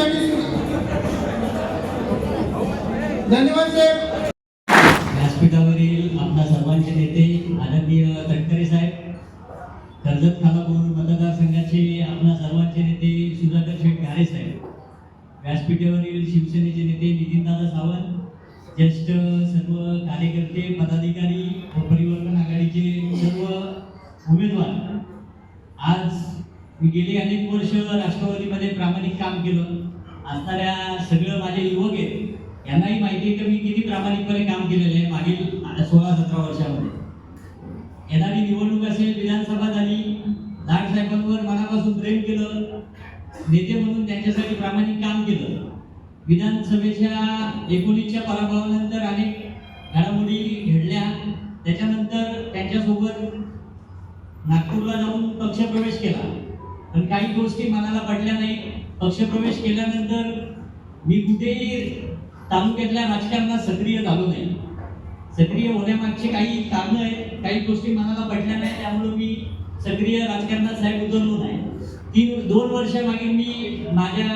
त्यांनी धन्यवाद साहेब. व्यासपीठावरील आपल्या सर्वांचे नेते आदरणीय तटकरे साहेब कर्जत खालापूर मतदारसंघाचे आपल्या सर्वांचे नेते सुधाकर शेठ घारे साहेब व्यासपीठावरील शिवसेनेचे नेते नितीनदादा सावंत ज्येष्ठ सर्व कार्यकर्ते पदाधिकारी व परिवर्तन आघाडीचे सर्व उमेदवार. आज मी गेली अनेक वर्ष राष्ट्रवादीमध्ये प्रामाणिक काम केलं. असणाऱ्या सगळं माझे युवक आहेत यांनाही माहिती आहे की मी किती प्रामाणिकपणे काम केलेलं आहे मागील माझ्या सोळा सतरा वर्षामध्ये. येणारी निवडणूक असेल विधानसभा झाली लाड साहेबांवर मनापासून प्रेम केलं नेते म्हणून त्यांच्यासाठी प्रामाणिक काम केलं. विधानसभेच्या एकोणीसच्या पराभवानंतर अनेक घडामोडी घडल्या. त्याच्यानंतर त्यांच्यासोबत नागपूरला जाऊन पक्षप्रवेश केला. पण काही गोष्टी मनाला पडल्या नाही पक्षप्रवेश केल्यानंतर मी कुठेही तालुक्यातल्या राजकारणात सक्रिय झालो नाही. सक्रिय होण्यामागचे काही कारणं आहेत काही गोष्टी मनाला पडल्या नाही त्यामुळे मी सक्रिय राजकारणात साहेब उतरलो नाही. तीन दोन वर्षामागे मी माझ्या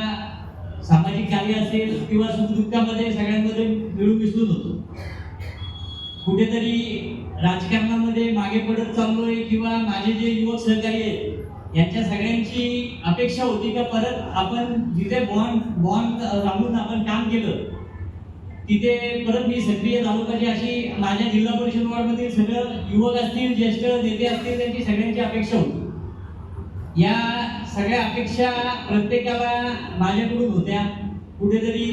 सामाजिक कार्य असेल किंवा सुखदुःखामध्ये सगळ्यांमध्ये मिळून मिसळून होतो. कुठेतरी राजकारणामध्ये मागे पडत चाललोय किंवा माझे जे युवक सहकारी आहेत यांच्या सगळ्यांची अपेक्षा होती का परत आपण जिथे बॉन्ड बॉन्ड राहून आपण काम केलं तिथे परत मी सक्रिय झालो पाहिजे अशी माझ्या जिल्हा परिषद वॉर्डमधील सगळं युवक असतील ज्येष्ठ नेते असतील त्यांची सगळ्यांची अपेक्षा होती. या सगळ्या अपेक्षा प्रत्येकाला माझ्याकडून होत्या. कुठेतरी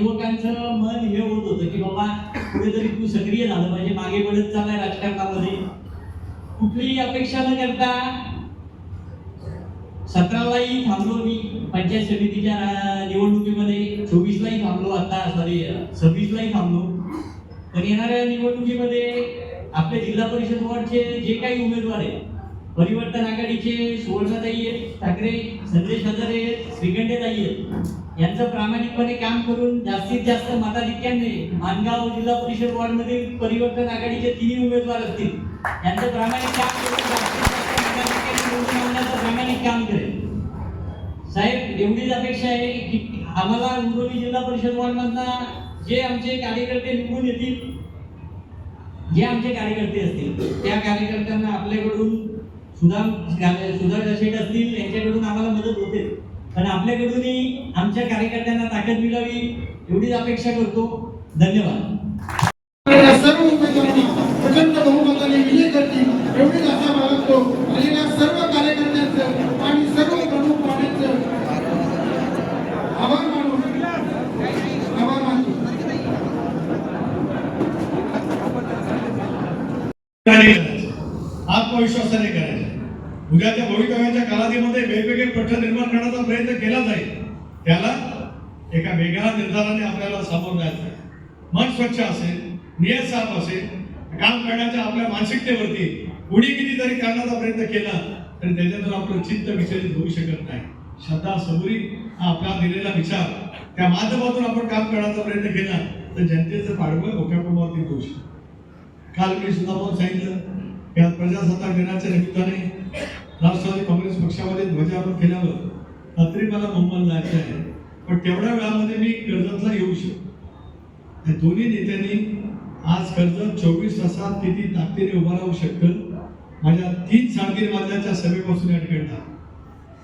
युवकांचं मन हे होत होतं की बाबा कुठेतरी तू सक्रिय झालं पाहिजे मागे पडत चाललाय राजकारणामध्ये. कुठलीही अपेक्षा न करता सतरालाही थांबलो मी. पंचायत समितीच्या निवडणुकीमध्ये चोवीसलाही थांबलो. आता सॉरी सव्वीसलाही थांबलो. पण येणाऱ्या निवडणुकीमध्ये आपल्या जिल्हा परिषद वॉर्डचे जे काही उमेदवार आहेत परिवर्तन आघाडीचे सुवर्णताई आहेत ठाकरे संदेश हजारे आहेत श्रीखंडेताई आहेत यांचं प्रामाणिकपणे काम करून जास्तीत जास्त मताधिक्याने मानगाव जिल्हा परिषद वॉर्डमधील परिवर्तन आघाडीचे तिन्ही उमेदवार असतील यांचं प्रामाणिक काम करून जास्तीत जास्त प्रामाणिक काम करेल साहेब एवढीच अपेक्षा आहे की आम्हाला उंबरवली जिल्हा परिषद वॉर्डमधनं जे आमचे कार्यकर्ते निवडून येतील जे आमचे कार्यकर्ते असतील त्या कार्यकर्त्यांना आपल्याकडून सुधा सुधार शेठ असतील यांच्याकडून आम्हाला मदत होते. पण आपल्याकडूनही आमच्या कार्यकर्त्यांना ताकद मिळावी एवढीच अपेक्षा करतो. धन्यवाद या सर्व उमेदवारांना प्रचंड बहुमताने विजय करतील एवढीच आशा बाळगतो आणि या सर्व कार्यकर्त्यांचं आणि सर्व प्रमुख पाहुण्यांचं आभार मानून आभार मानतो ठिकाणी करायचं आत्मविश्वासाने करायचं उद्याच्या भवितव्याच्या कालावधीमध्ये वेगवेगळे प्रश्न निर्माण करण्याचा प्रयत्न केला जाईल. त्याला एका वेगळ्या निर्धाराने आपल्याला सामोरं जायचं आहे. मन स्वच्छ असेल नियत साफ असेल काम करण्याच्या आपल्या मानसिकतेवरती कुणी किती जरी करण्याचा प्रयत्न केला तरी त्याच्यातून आपलं चित्त विचलित होऊ शकत नाही. श्रद्धा सबुरी हा आपला दिलेला विचार. त्या माध्यमातून आपण काम करण्याचा प्रयत्न केला तर जनतेचं पाडवं मोठ्या प्रमाणावरती होऊ शकतं. काल मी सुद्धा पण सांगितलं या प्रजासत्ताक दिनाच्या निमित्ताने राष्ट्रवादी काँग्रेस पक्षामध्ये ध्वजारोहण केल्यावर रात्री मला मुंबईला जायचं आहे. पण तेवढ्या वेळामध्ये मी कर्जतला येऊ शकतो. या दोन्ही नेत्यांनी आज कर्जत चोवीस तासात किती ताकदीने उभा राहू शकतं माझ्या तीन साडेतीन वाजल्याच्या सभेपासून या ठिकाणी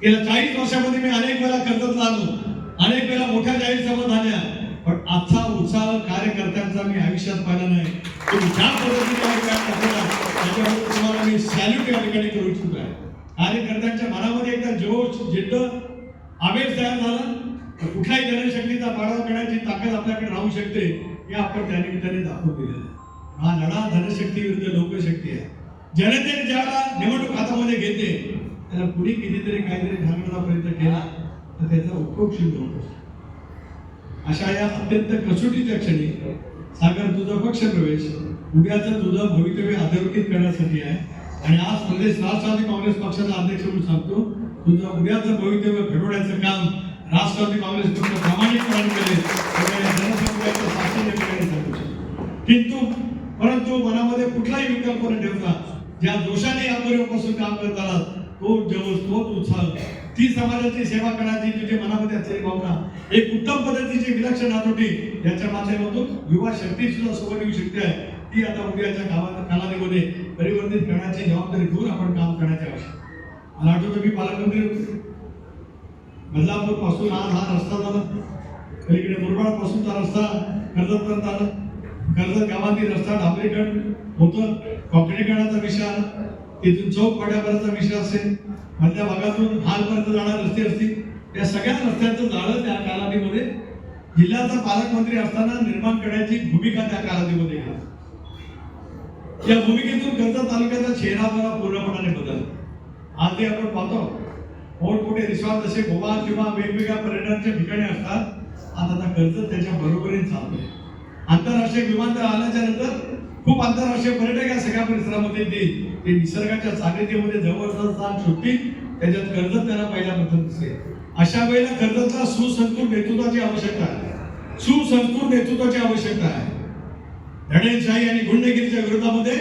गेल्या चाळीस वर्षामध्ये मी अनेक वेळा कर्जतला आलो. अनेक वेळा मोठ्या जाहीर सभा झाल्या. पण आजचा उत्साह कार्यकर्त्यांचा मी आयुष्यात पाहिला नाही. ज्या पद्धतीने या त्याच्याबद्दल तुम्हाला मी सॅल्यूट या ठिकाणी करू इच्छितो आहे. कार्यकर्त्यांच्या मनामध्ये एकदा जोश जिद्द आवेश तयार झाला तर कुठल्याही जनशक्तीचा पाडा करण्याची ताकद आपल्याकडे राहू शकते हे आपण त्या निमित्ताने दाखवून दिलेलं आहे. हा लढा धनशक्ती विरुद्ध लोकशक्ती आहे. जनतेने ज्याला निवडणूक हातामध्ये घेते त्याला कुणी कितीतरी काहीतरी घालण्याचा प्रयत्न केला तर त्याचा उपयोग सिद्ध होतो. अशा या अत्यंत कसोटीच्या क्षणी सागर तुझा पक्ष प्रवेश उद्याचं तुझं भवितव्य अधोरेखित करण्यासाठी आहे. आणि आज प्रदेश राष्ट्रवादी काँग्रेस पक्षाचा अध्यक्ष म्हणून सांगतो तुझं उद्याचं भवितव्य घडवण्याचं काम राष्ट्रवादी काँग्रेस पक्ष प्रामाणिकपणे केले किंतु परंतु मनामध्ये कुठलाही विकल्प न ठेवता ज्या दोषाने यापूर्वीपासून काम करत आलात तो जवळ तोच उत्साह. ती समाजाची सेवा करण्याची तुझे मनामध्ये असलेली भावना एक उत्तम पद्धतीची विलक्षण हातोटी याच्या माध्यमातून युवा शक्ती सुद्धा सोबत येऊ शकते. ती आता उद्याच्या गावात कालावधीमध्ये परिवर्तित करण्याची जबाबदारी घेऊन आपण काम करण्याची आवश्यक मला आठवतं मी पालकमंत्री होतो. बदलापूरपासून आज हा रस्ता झाला. पलीकडे मुरबाड पासूनचा रस्ता कर्जत पर्यंत आला. कर्जत गावातील रस्ता डांबरीकरण होतं. काँक्रिटीकरणाचा विषय आला तिथून चौक पाड्यापर्यंतचा विषय असेल. मधल्या भागातून हालपर्यंत जाणारे रस्ते असतील. या सगळ्या रस्त्यांचं जाळं त्या कालावधीमध्ये जिल्ह्याचा पालकमंत्री असताना निर्माण करण्याची भूमिका त्या कालावधीमध्ये घेतली. या भूमिकेतून कर्जत तालुक्याचा चेहरापणा पूर्णपणाने बदल आज ते आपण पाहतो मोठमोठे रिसॉर्ट जसे गोवा किंवा वेगवेगळ्या पर्यटनाच्या ठिकाणी असतात आता आता कर्जत त्याच्या बरोबरीने चालतोय. आंतरराष्ट्रीय विमानतळ आल्याच्यानंतर खूप आंतरराष्ट्रीय पर्यटक या सगळ्या परिसरामध्ये येतील. ते निसर्गाच्या सानिध्यामध्ये जवळचा स्थान शोधतील. त्याच्यात कर्जत त्यांना पहिल्या प्रथम दिसेल. अशा वेळेला कर्जतला सुसंस्कृत नेतृत्वाची आवश्यकता आहे. सुसंस्कृत नेतृत्वाची आवश्यकता आहे. धडेशाही आणि गुंडगिरीच्या विरोधामध्ये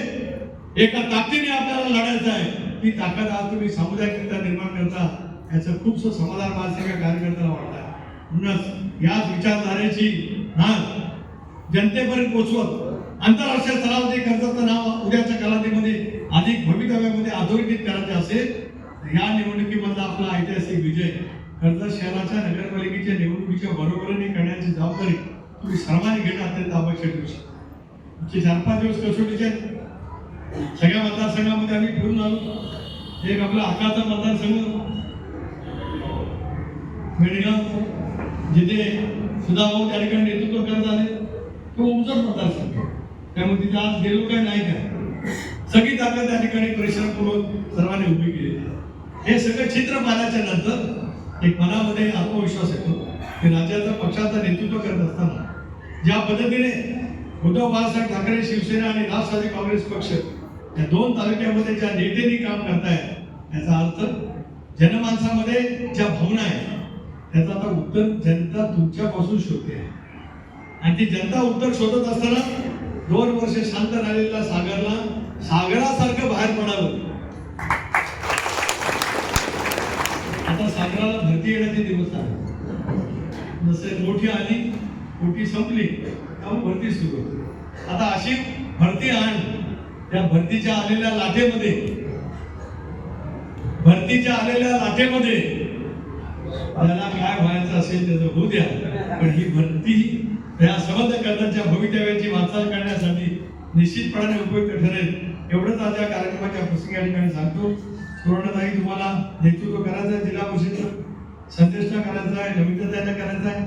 एका ताकदीने आपल्याला लढायचं आहे. ती ताकद आज तुम्ही सामुदायिकरित्या निर्माण करता याचं खूपसं समाधान माझ्या कार्यकर्त्याला वाटत आहे. म्हणूनच याच विचारधारेची नाच जनतेपर्यंत पोहोचवत आंतरराष्ट्रीय स्तरावरती कर्जाचं नाव उद्याच्या कालावधीमध्ये अधिक भवितव्यामध्ये अधोरेखित करायचे असेल तर या निवडणुकीमधला आपला ऐतिहासिक विजय कर्जत शहराच्या नगरपालिकेच्या निवडणुकीच्या बरोबरीने करण्याची जबाबदारी तुम्ही सर्वांनी घेणं अत्यंत आवश्यक आहे आमचे चार पाच दिवस कसोटीचे सगळ्या मतदारसंघामध्ये आम्ही फिरून आलो. एक आपला आकाचा मतदारसंघ. मेडगाव. जिथे सुद्धा भाऊ त्या ठिकाणी नेतृत्व करत आले. तो उमजत मतदारसंघ. त्यामुळे तिथे आज गेलो काय नाही काय. सगळी ताकद त्या ठिकाणी परिश्रम करून सर्वांनी उभी केली. हे सगळं चित्र पाहण्याच्या नंतर एक मनामध्ये आत्मविश्वास येतो. की राज्याचं पक्षाचं नेतृत्व करत असताना ज्या पद्धतीने उद्धव बाळासाहेब ठाकरे शिवसेना आणि राष्ट्रवादी काँग्रेस पक्ष या दोन तालुक्यामध्ये ज्या नेत्यांनी काम करतायत याचा अर्थ जनमानसामध्ये ज्या भावना आहेत त्याचं आता उत्तर जनता तुमच्यापासून शोधते. आणि ती जनता उत्तर शोधत असताना दोन वर्ष शांत राहिलेल्या सागरला सागरासारखं बाहेर पडावं. आता सागराला भरती येण्याचे दिवस आहे जसे मोठी आली मोठी संपली त्यामुळे भरती सुरू होते आता अशी भरती आण. त्या भरतीच्या आलेल्या लाटेमध्ये. भरतीच्या आलेल्या लाटेमध्ये. त्याला काय व्हायचं असेल त्याचं होऊ द्या. पण ही भरती या संबंध कर्जाच्या भवितव्याची वाटचाल करण्यासाठी निश्चितपणाने उपयुक्त ठरेल. एवढंच आज या कार्यक्रमाच्या प्रसंगी या ठिकाणी सांगतो. पूर्णताई तुम्हाला नेतृत्व करायचं आहे जिल्हा परिषदचं संदेशना करायचं आहे नवीनता करायचं आहे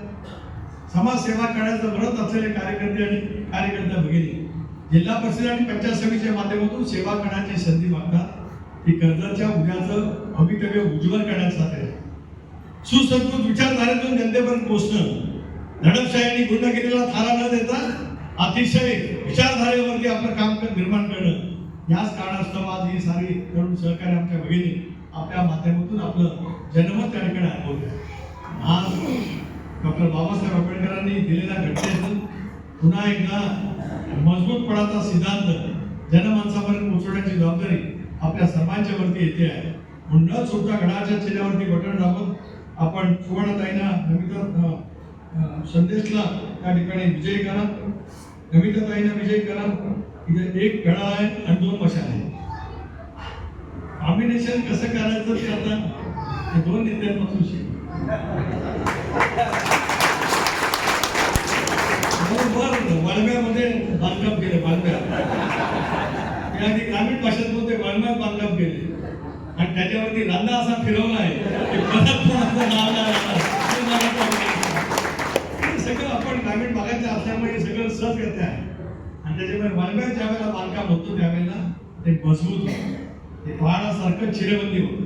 समाजसेवा करण्याचं व्रत असलेले कार्यकर्ते आणि कार्यकर्त्या भगिनी जिल्हा परिषद आणि पंचायत समितीच्या माध्यमातून सेवा करण्याची संधी मागतात. की कर्जाच्या उद्याचं भवितव्य उज्ज्वल करण्यासाठी आहे. सुसंस्कृत विचारधारेतून जनतेपर्यंत पोहोचणं. दडपशाही गुंडगिरीला थारा न देता अतिशय विचारधारेवरती आपलं काम कर- निर्माण करणं. याच कारणास्तव आज ही सारी तरुण सहकारी आमच्या भगिनी आपल्या माध्यमातून आपलं जनमत त्या ठिकाणी अनुभवत आज डॉक्टर बाबासाहेब आंबेडकरांनी दिलेल्या घटनेतून पुन्हा एकदा मजबूतपणाचा सिद्धांत जनमानसापर्यंत पोहोचवण्याची जबाबदारी आपल्या सर्वांच्या वरती येते आहे. म्हणून न चुकता घडाच्या चेहऱ्यावरती बटन दाबत आपण सुवर्णताईंना नमिता संदेशला त्या ठिकाणी विजयी करा. नमिताताईंना विजयी करा. इथे एक घडा आहे आणि दोन मशाल आहे कॉम्बिनेशन कसं करायचं ते आता दोन नेत्यांपासून शिक. बरोबर बांधकाम केलं वाळव्या ते आधी ग्रामीण भाषेत बोलते वाळव्यात बांधकाम केले. आणि त्याच्यावरती रांदा असा फिरवला आहे की परत कोणाचं नाव नाही सगळं आपण ग्रामीण भागाच्या असल्यामुळे सगळं सहज करते आहे. आणि त्याच्यामुळे वाळव्यात ज्या वेळेला बांधकाम होतो त्यावेळेला ते मजबूत होतं. ते पहाडासारखं चिरबंदी होतं.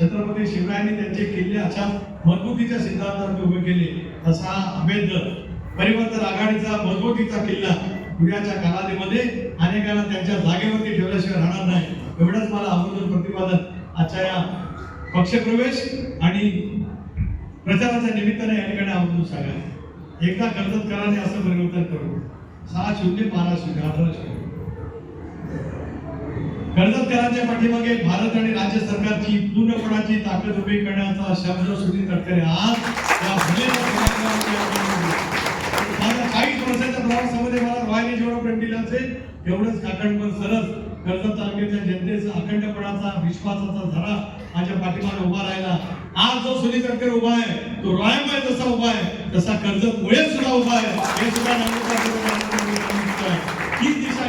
छत्रपती शिवरायांनी त्यांचे किल्ले अशा मजबूतीच्या सिद्धांतावर उभे केले तसा अभेद परिवर्तन आघाडीचा मजबूतीचा किल्ला उद्याच्या कालावधीमध्ये अनेकांना त्यांच्या जागेवरती ठेवल्याशिवाय राहणार नाही. एवढंच मला आवर्जून प्रतिपादन. आजच्या या पक्षप्रवेश आणि प्रचाराच्या निमित्ताने या ठिकाणी आवर्जून सांगायचं. एकदा कर्जतकरांनी असं परिवर्तन करू. सहा शून्य बारा शून्य अठरा शून्य. कर्जतकरांच्या पाठीमागे भारत आणि राज्य सरकारची पूर्णपणाची ताकद उभी करण्याचा शब्द सुनील तटकरे आज या भलेल्या माझ्या चाळीस वर्षाच्या प्रवासामध्ये मला रॉयने जेवढं प्रेम दिलं असेल तेवढंच अखंड सरस कर्जत तालुक्याच्या जनतेचा अखंडपणाचा विश्वासाचा झरा माझ्या पाठीमागे उभा राहिला. आज जो सुनील तटकरे उभा आहे तो रॉयमुळे जसा उभा आहे तसा कर्जतमुळे सुद्धा उभा आहे. हे सुद्धा नागरिकांना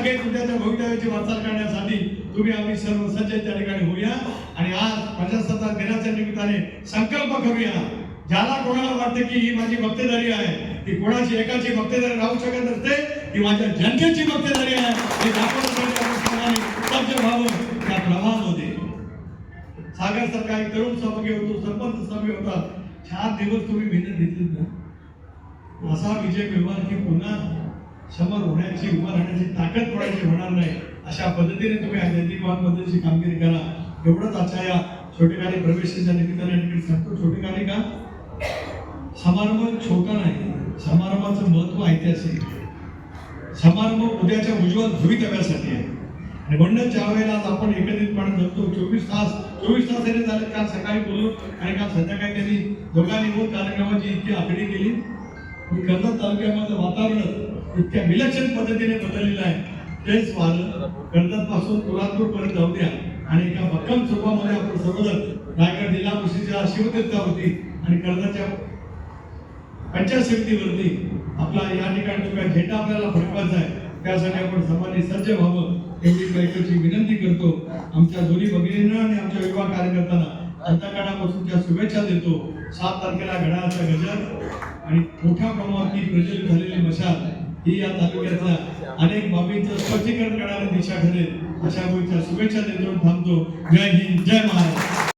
हीच दिशा घेत उद्याच्या भवितव्याची वाटचाल करण्यासाठी तुम्ही आम्ही सर्व सज्ज त्या ठिकाणी होऊया. आणि आज प्रजासत्ताक दिनाच्या निमित्ताने संकल्प करूया. ज्याला कोणाला वाटते की ही माझी भक्तेदारी आहे ती कोणाची एकाची भक्तेदारी राहू शकत नसते ती माझ्या जनतेची भक्तेदारी आहे. हे दाखवण्यासाठी व्हावं त्या प्रवाहामध्ये सागर सारखा एक तरुण सहभागी होतो सरपंच सहभागी होता चार दिवस तुम्ही मेहनत घेतली ना? असा विजय मिळवा की पुन्हा समोर होण्याची उभं राहण्याची ताकद कोणाची होणार नाही अशा पद्धतीने तुम्ही नैतिकवाद पद्धतीची कामगिरी करा. एवढंच आजच्या या छोटेखानी प्रवेशाच्या निमित्ताने या ठिकाणी सांगतो. छोटेखानी का? समारंभ छोटा नाही समारंभाचं महत्त्व ऐतिहासिक समारंभ उद्याच्या उज्ज्वल भवितव्यासाठी आहे. आणि म्हणून ज्या वेळेला आज आपण एकत्रितपणे जगतो चोवीस तास चोवीस तास तरी झाले काल सकाळी बोललो आणि काल संध्याकाळी त्यांनी दोघांनी व कार्यक्रमाची इतकी आखणी केली. की कर्जत तालुक्यामधलं वातावरण इतक्या विलक्षण पद्धतीने बदललेलं आहे. तेच वारं कर्जत पासून पर्यंत जाऊ द्या. आणि एका भक्कम स्वरूपामध्ये आपण सर्वजण रायगड जिल्हा परिषदेच्या शिवतीर्थावरती आणि कर्जाच्या पंचायत समितीवरती आपला या ठिकाणी जो काही झेंडा आपल्याला फडकवायचा आहे त्यासाठी आपण सर्वांनी सज्ज व्हावं एवढी बैठकची विनंती करतो. आमच्या दोन्ही भगिनींना आणि आमच्या विवाह कार्यकर्त्यांना अंतकाळापासूनच्या शुभेच्छा देतो. सात तारखेला घड्याळाचा गजर आणि मोठ्या प्रमाणावरती प्रज्वलित झालेली मशाल ही या तालुक्यातल्या अनेक बाबींचं स्पष्टीकरण करणारी दिशा ठरेल अशा गोष्टीच्या शुभेच्छा देतो थांबतो. जय हिंद जय महाराज